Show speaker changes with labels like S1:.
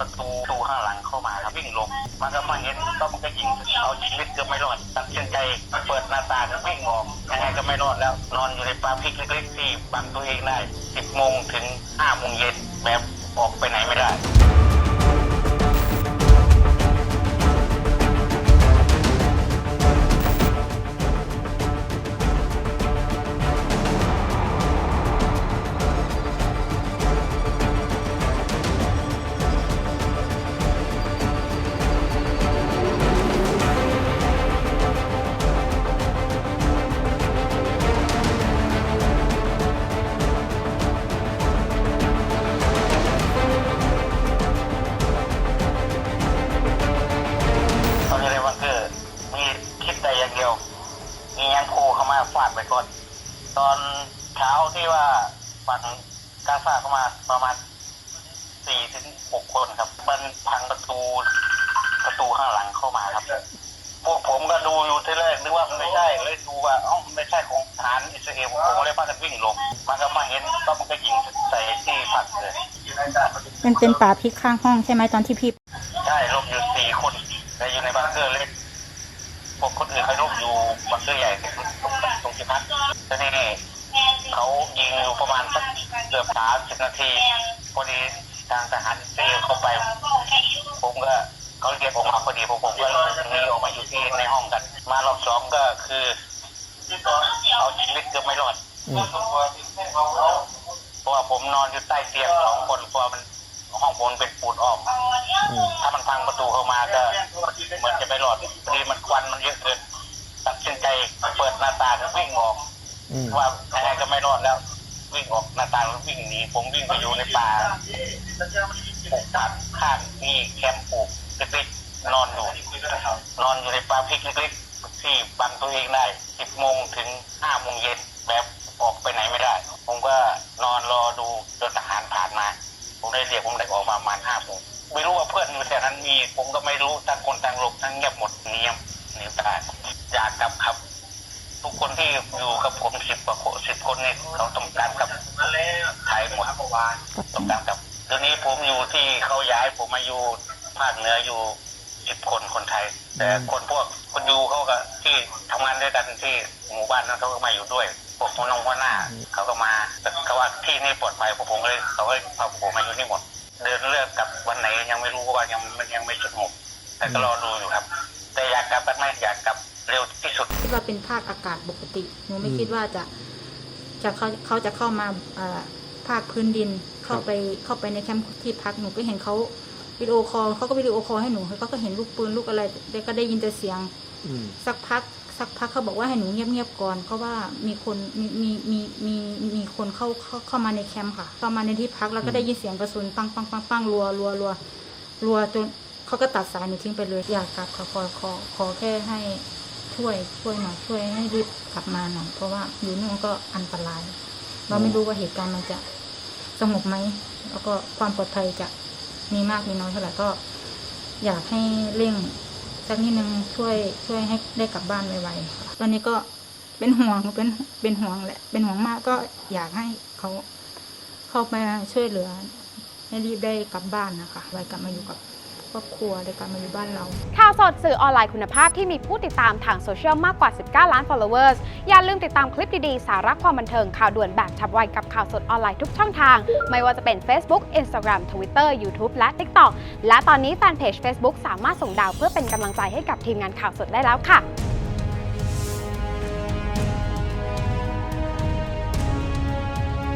S1: ประตูประตูข้างหลังเข้ามาครับวิ่งลงมันก็มาเห็นก็มันก็ยิงเอาชีวิตเกือบไม่รอดตัดสินใจเปิดหน้าต่างวิ่งออกยังไงก็ไม่รอดแล้ว นอนอยู่ในปาพริกเล็กๆที่บังตัวเองได้10โมงถึง5โมงเย็นแบบ ไปก่อน ตอนเช้าที่ว่าฝั่งกาซาเข้ามาประมาณสี่ถึงหกคนครับ มันพังประตูประตูข้างหลังเข้ามาครับ พวกผมก็ดูอยู่ที่แรกนึกว่ามันไม่ใช่เลยดูว่าเอ้ามันไม่ใช่ของทหารอิสราเอลผมก็เลยพากันวิ่งลงมันก็มาเห็นก็มันก็ยิงใส่ที่พักเลย
S2: มันเป็นป่าพริกข้างห้องใช่ไหมตอนที่พี่
S1: ใช่ลบอยู่สี่คนแต่อยู่ในบังเกอร์เล็ก พวกคนอื่นเขาลบอยู่บังเกอร์ใหญ่ตรงตรงที่พักทีนี้เขายิงอยู่ประมาณสักเกือบสามสิบนาทีพอดีทางทหารเซลเข้าไป ผมก็เขาเรียกผมมาพอดีผมผมก็หนีออกมาอยู่ที่ในห้องกัน มารอบสองก็คือเอาชีวิตเกือบไม่รอดเพราะว่าผมนอนอยู่ใต้เตียงสองคนเพราะว่ามันห้องผมมันเป็นปูนออม
S3: อืม
S1: ถ้ามันพังประตูเข้ามาก็เหมือนจะไม่รอด พอดีมันควันมันเยอะเกินตัดสินใจเปิดหน้าต่างวิ่งออก
S3: อืม
S1: ว่ายังไงก็ไม่รอดแล้ว วิ่งออกหน้าต่างแล้ววิ่งหนีผมวิ่งไปอยู่ในป่าปลูกผักข้างนี่แคมป์ปลูกเล็กๆนอนอยู่นอนอยู่ในป่าพริกเล็กๆที่บังตัวเองได้สิบโมงถึงห้าโมงเย็นแบบออกไปไหนไม่ได้ ผมก็นอนรอดูจนทหารผ่านมา ผมได้เรียกผมได้ออกมาประมาณห้าโมง ไม่รู้ว่าเพื่อนอยู่แถวนั้นมี ผมก็ไม่รู้ต่างคนต่างหลบทั้งเงียบหมดเงียบหนีได้อยากกลับครับ ทุกคนที่อยู่กับผมสิบกว่าคนสิบคนนี่เขาต้องการกลับไทยหมดต้องการกลับเดี๋ยวนี้ผมอยู่ที่เขาย้ายผมมาอยู่ภาคเหนืออยู่สิบคนคนไทย แต่คนพวกคนอยู่เขาก็ที่ทำงานด้วยกันที่หมู่บ้านนั้นเขาก็มาอยู่ด้วยพวกคนนงหัวหน้าเขาก็มาแต่เขาว่าที่นี่ปลอดภัยพวกผมเลยเขาก็พาผมมาอยู่นี่หมด รู้เพราะว่ายังมันยังไม่สงบแต่ก็รอดูอยู่ครับ แต่อยากกลับกันไหมอยากกลับเร็วที่สุด
S2: คิดว่าเป็นภาคอากาศปกติหนูไม่คิดว่าจะจะเขาเขาจะเข้ามาเอ่อภาคพื้นดินเข้าไปเข้าไปในแคมป์ที่พักหนูก็เห็นเขาวิดีโอคอลเขาก็วิดีโอคอลให้หนูเขาก็เห็นลูกปืนลูกอะไรแล้วก็ได้ยินแต่เสียง
S3: อืม
S2: สักพักสักพักเขาบอกว่าให้หนูเงียบๆก่อน เพราะว่ามีคนมีมีมีมีมีคนเข้าเข้าเข้ามาในแคมป์ค่ะเข้ามาในที่พักแล้วก็ได้ยินเสียงกระสุนปังปังปังปังรัวรัวรัว รัวจนเขาก็ตัดสายหนูทิ้งไปเลย อยากกลับขอขอขอขอแค่ให้ช่วยช่วยหน่อยช่วยให้รีบกลับมาหน่อยเพราะว่าอยู่นู่นก็อันตราย เราไม่รู้ว่าเหตุการณ์มันจะสงบไหมแล้วก็ความปลอดภัยจะมีมากมีน้อยเท่าไหร่ก็ อยากให้เร่งสักนิดนึงช่วยช่วยให้ได้กลับบ้านไวๆค่ะตอนนี้ก็เป็นห่วงเป็นเป็นห่วงแหละ เป็นห่วงมากก็อยากให้เขาเข้ามาช่วยเหลือ ให้รีบได้กลับบ้านนะคะไว้กลับมาอยู่กับครอบครัวได้กลับมาอยู่บ้านเรา
S4: ข่าวสดสื่อออนไลน์คุณภาพที่มีผู้ติดตามทางโซเชียลมากกว่า 19 ล้าน followers อย่าลืมติดตามคลิปดี ๆ สาระความบันเทิงข่าวด่วนแบบฉับไวกับข่าวสดออนไลน์ทุกช่องทาง ไม่ว่าจะเป็น Facebook Instagram Twitter YouTube และ TikTok และตอนนี้แฟนเพจ Facebook สามารถส่งดาวเพื่อเป็นกำลังใจให้กับทีมงานข่าวสดได้แล้วค่ะ